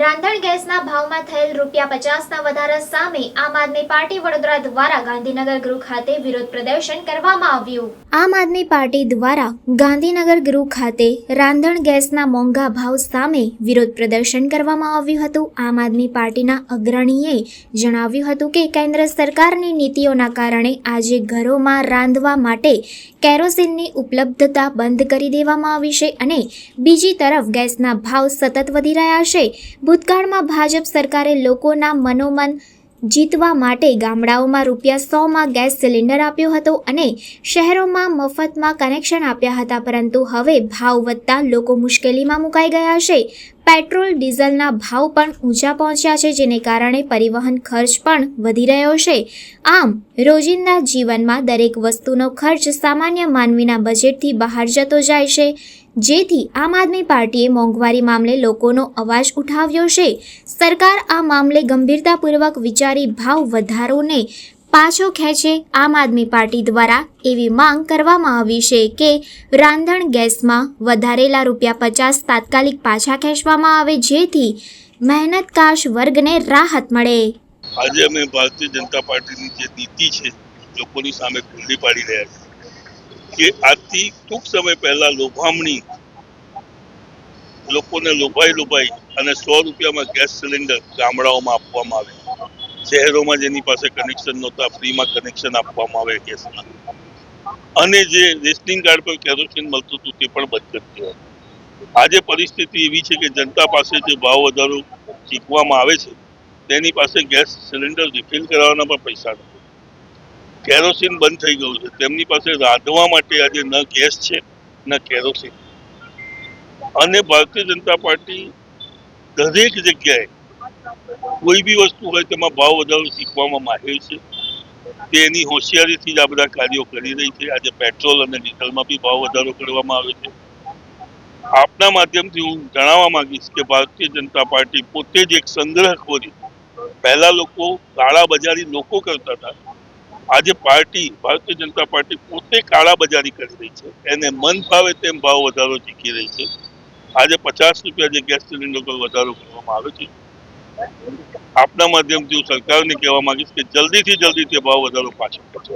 રાંધણ ગેસના ભાવમાં થયેલ રૂપિયા પચાસના વધારા સામે આમ આદમી પાર્ટી વડોદરા દ્વારા ગાંધીનગર ગૃહ ખાતે વિરોધ પ્રદર્શન કરવામાં આવ્યું. આમ આદમી પાર્ટી દ્વારા ગાંધીનગર ગૃહ ખાતે રાંધણ ગેસના મોંઘા ભાવ સામે વિરોધ પ્રદર્શન કરવામાં આવ્યું હતું. આમ આદમી પાર્ટીના અગ્રણીએ જણાવ્યું હતું કે કેન્દ્ર સરકારની નીતિઓના કારણે આજે ઘરોમાં રાંધવા માટે કેરોસીનની ઉપલબ્ધતા બંધ કરી દેવામાં આવી છે અને બીજી તરફ ગેસના ભાવ સતત વધી રહ્યા છે. ભૂતકાળમાં ભાજપ સરકારે લોકોના મનોમન જીતવા માટે ગામડાઓમાં રૂપિયા સોમાં ગેસ સિલિન્ડર આપ્યો હતો અને શહેરોમાં મફતમાં કનેક્શન આપ્યા હતા, પરંતુ હવે ભાવ વધતા લોકો મુશ્કેલીમાં મુકાઈ ગયા છે. પેટ્રોલ, ડીઝલના ભાવ પણ ઊંચા પહોંચ્યા છે, જેને કારણે પરિવહન ખર્ચ પણ વધી રહ્યો છે. આમ, રોજિંદા જીવનમાં દરેક વસ્તુનો ખર્ચ સામાન્ય માનવીના બજેટથી બહાર જતો જાય છે. જેથી આમ આદમી પાર્ટીએ મોંઘવારી મામલે લોકોનો અવાજ ઉઠાવ્યો છે. સરકાર આ મામલે ગંભીરતાપૂર્વક વિચારી ભાવ વધારોને પાછો ખેંચે આમ આદમી પાર્ટી દ્વારા એવી માંગ કરવામાં આવી છે કે રાંધણ ગેસમાં વધારેલા રૂપિયા પચાસ તાત્કાલિક પાછા ખેંચવામાં આવે જેથી મહેનતકાશ વર્ગને રાહત મળે. આજે અમે ભારતીય જનતા પાર્ટીની જે નીતિ છે, લોકોની સામે ખુલ્લી પાડી રહ્યા છે કે આજથી ટૂંક સમય પહેલા લોભામણી લોકોને લોભાઈ લોભાઈ અને સો રૂપિયામાં ગેસ સિલિન્ડર ગામડાઓમાં આપવામાં આવે. શહેરોમાં જેની પાસે કનેક્શન નહોતા ફ્રીમાં કનેક્શન આપવામાં આવે ગેસના અને જે રેશનિંગ કાર્ડ પર કેરોસીન મળતું હતું તે પણ બંધ કરી દેવાયું. આજે પરિસ્થિતિ એવી છે કે જનતા પાસે જે ભાવ વધારો ચીકવામાં આવે છે, તેની પાસે ગેસ સિલિન્ડર રિફિલ કરાવવાના પણ પૈસા નથી. કેરોસીન બંધ થઈ ગયું છે, તેમની પાસે રાંધવા માટે આજે ન ગેસ છે, ન કેરોસીન અને ભારતીય જનતા પાર્ટી દરેક જગ્યાએ કોઈ બી વસ્તુ હોય તેમાં ભાવ વધારો શીખવામાં માહેર છે. તેની હોશિયારીથી જ આ બધા કાર્યો કરી રહી છે. આજે પેટ્રોલ અને ડીઝલમાં બી ભાવ વધારો કરવામાં આવે છે. આપના માધ્યમથી હું જણાવવા માંગીશ કે ભારતીય જનતા પાર્ટી પોતે જ એક સંગ્રહખોરી પહેલા લોકો કાળા બજારી લોકો કરતા હતા. આજે પાર્ટી, ભારતીય જનતા પાર્ટી પોતે કાળા બજારી કરી રહી છે. એને મન ફાવે તેમ ભાવ વધારો ચીકી રહી છે. આજે પચાસ રૂપિયા જે ગેસ સિલિન્ડર પર વધારો કરવામાં આવે છે. આપના માધ્યમથી હું સરકારને કહેવા માંગીશ કે જલ્દીથી જલ્દી તે ભાવ વધારો પાછો